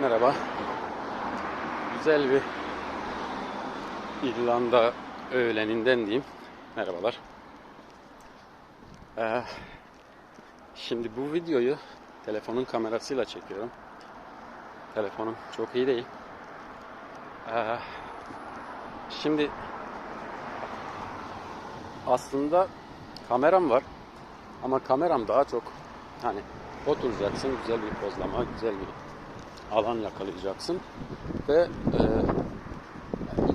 Merhaba. Güzel bir İrlanda öğleninden diyeyim. Merhabalar. Ee, şimdi bu videoyu telefonun kamerasıyla çekiyorum. Telefonum çok iyi değil. Ee, şimdi aslında kameram var. Ama kameram daha çok hani oturacaksın güzel bir pozlama, güzel bir alan yakalayacaksın ve e,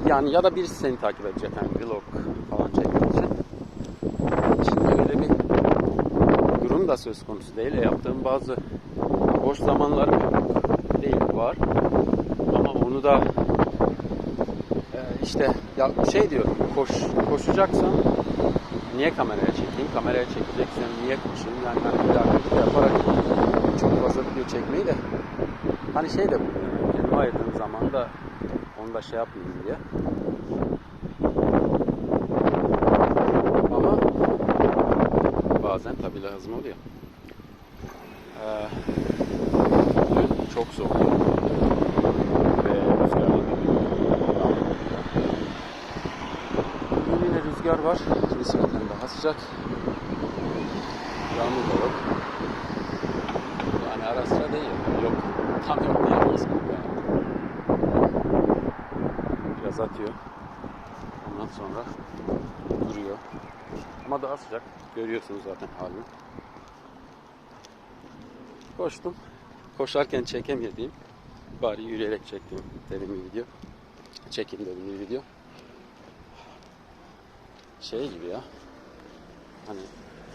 yani ya da birisi seni takip edecek yani vlog falan çekmek için. Şimdi öyle bir durum da söz konusu değil. E, yaptığım bazı boş zamanlarım yok. değil var. Ama onu da e, işte ya şey diyorum koş koşacaksan niye kameraya çekeyim? Kameraya çekeceksen niye koşayım? Yani hani bir dakika yaparak çok fazla video çekmeyi de hani şey de. Kendime ayırdığım zaman da onu da şey yapmayayım diye. Ama bazen tabii lazım oluyor. Ee, çok soğuk ve rüzgarlı bir yine rüzgar var. Nispeten daha sıcak. Yağmur da yok. Yani ara sıra değil. Yok. Tam yok diyemez yani. Biraz atıyor. Ondan sonra duruyor. Ama daha sıcak. Görüyorsunuz zaten halini. Koştum. Koşarken çekemediğim, bari yürüyerek çektiğim dedim bir video. Çekim dedim bir video. Şey gibi ya. Hani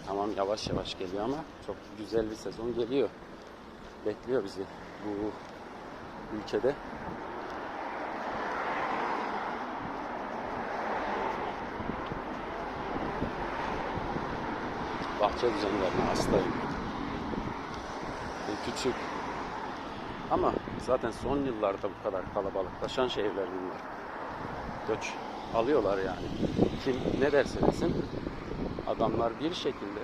tamam yavaş yavaş geliyor ama çok güzel bir sezon geliyor. Bekliyor bizi bu ülkede. Bahçe düzenlerine hastayım. Küçük. Ama zaten son yıllarda bu kadar kalabalıklaşan şehirler bunlar. Göç alıyorlar yani. Kim ne derse desin adamlar bir şekilde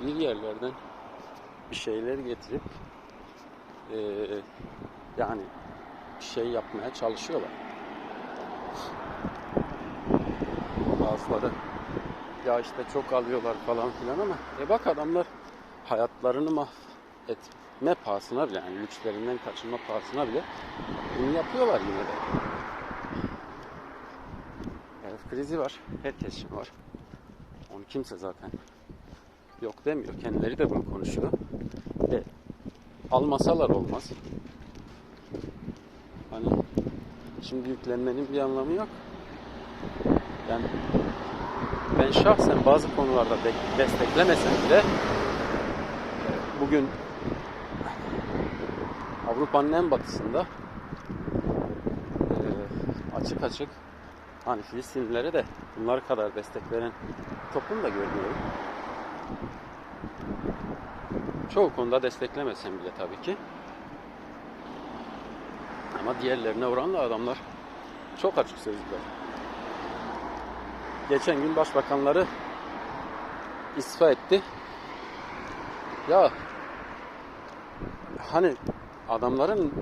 bir yerlerden bir şeyler getirip e, yani şey yapmaya çalışıyorlar. Bazıları ya işte çok alıyorlar falan filan ama e bak adamlar hayatlarını mahvetme pahasına bile yani lükslerinden kaçınma pahasına bile bunu yapıyorlar yine de. Evet, krizi var. Herkes için var. Onu kimse zaten yok demiyor. Kendileri de bunu konuşuyor. E, almasalar olmaz. Hani şimdi yüklenmenin bir anlamı yok. Yani ben şahsen bazı konularda de- desteklemesem bile bugün Avrupa'nın en batısında e, açık açık hani Filistinlilere de bunlar kadar destek veren toplum da görmüyorum. Çoğu konuda desteklemesem bile tabii ki. Ama diğerlerine oranla adamlar çok açık sözlüler. Geçen gün başbakanları istifa etti. Ya hani adamların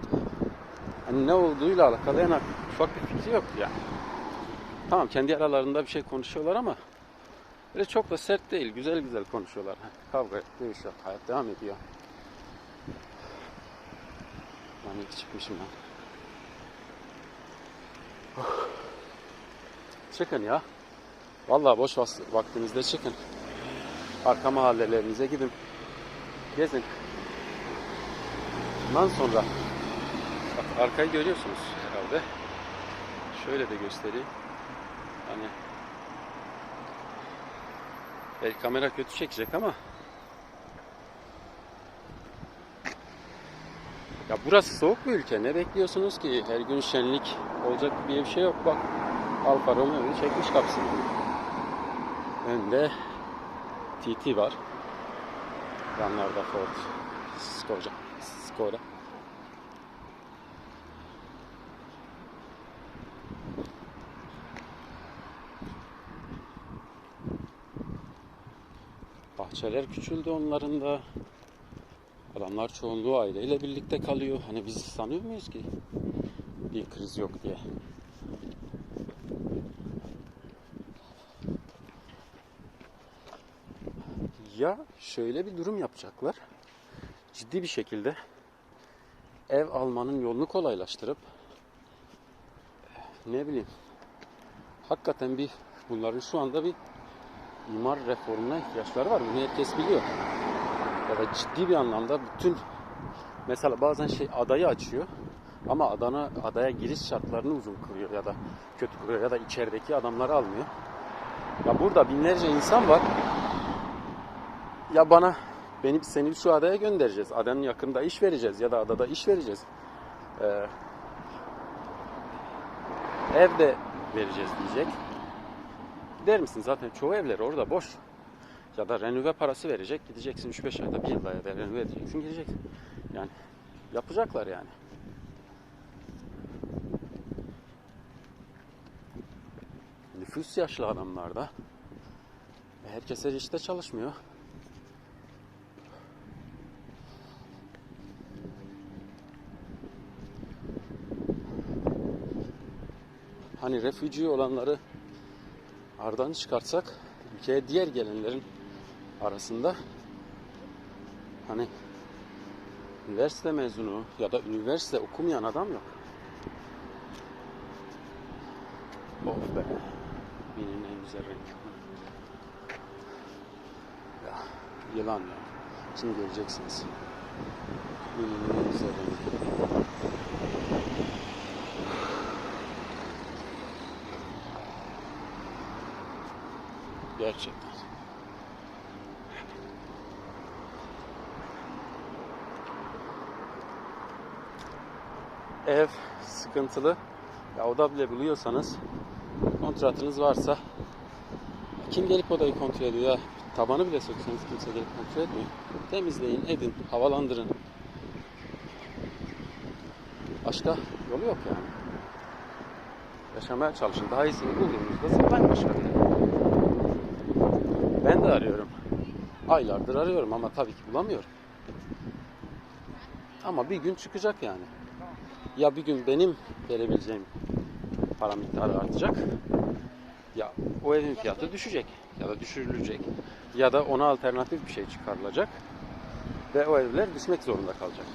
hani ne olduğuyla alakalı en ufak bir fikri yok yani. Tamam kendi aralarında bir şey konuşuyorlar ama öyle çok da sert değil. Güzel güzel konuşuyorlar. Kavga dövüş yok. Hayat devam ediyor. Lan ilk çıkmışım lan. Oh. Çıkın ya. Vallahi boş vaktinizde çıkın. Arka mahallelerinize gidin. Gezin. Bundan sonra bak arkayı görüyorsunuz herhalde. Şöyle de göstereyim. Hani belki kamera kötü çekecek ama ya burası soğuk bir ülke. Ne bekliyorsunuz ki? Her gün şenlik olacak bir şey yok. Bak Alfa Romeo'yu çekmiş kapısını. Önde TT var. Yanlarda Ford, Skoda. Skoda. Bahçeler küçüldü onların da. Adamlar çoğunluğu aileyle birlikte kalıyor. Hani biz sanıyor muyuz ki bir kriz yok diye. Ya şöyle bir durum yapacaklar. Ciddi bir şekilde ev almanın yolunu kolaylaştırıp ne bileyim hakikaten bir bunların şu anda bir imar reformuna ihtiyaçları var. Bunu herkes biliyor. Ya da ciddi bir anlamda bütün mesela bazen şey adayı açıyor ama adana adaya giriş şartlarını uzun kılıyor ya da kötü kılıyor ya da içerideki adamları almıyor. Ya burada binlerce insan var. Ya bana beni seni şu adaya göndereceğiz. Adanın yakında iş vereceğiz ya da adada iş vereceğiz. Ee, ev de vereceğiz diyecek. Der misin zaten çoğu evler orada boş. Ya da renove parası verecek. Gideceksin 3-5 ayda bir yılda ya da renove edeceksin gideceksin. Yani yapacaklar yani. Nüfus yaşlı adamlarda. Herkes her işte çalışmıyor. Hani refüji olanları aradan çıkartsak ülkeye diğer gelenlerin arasında hani üniversite mezunu ya da üniversite okumayan adam yok. Of be. Benim en güzel renk. Ya yılan ya. Şimdi göreceksiniz. Benim en güzel renk. Gerçekten. Ev sıkıntılı. Ya oda bile buluyorsanız kontratınız varsa kim gelip odayı kontrol ediyor ya? Tabanı bile sökseniz kimse gelip kontrol etmiyor. Temizleyin, edin, havalandırın. Başka yolu yok yani. Yaşamaya çalışın. Daha iyisini bulduğunuzda zıplayın başka bir. Ben de arıyorum. Aylardır arıyorum ama tabii ki bulamıyorum. Ama bir gün çıkacak yani. Ya bir gün benim verebileceğim para miktarı artacak. Ya o evin fiyatı düşecek ya da düşürülecek. Ya da ona alternatif bir şey çıkarılacak. Ve o evler düşmek zorunda kalacak.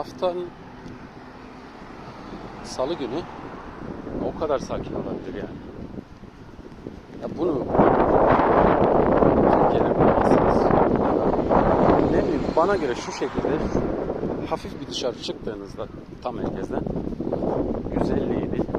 Haftanın salı günü o kadar sakin olabilir yani. Ya bunu Türkiye'de bulamazsınız. Ne bileyim bana göre şu şekilde hafif bir dışarı çıktığınızda tam merkezden 157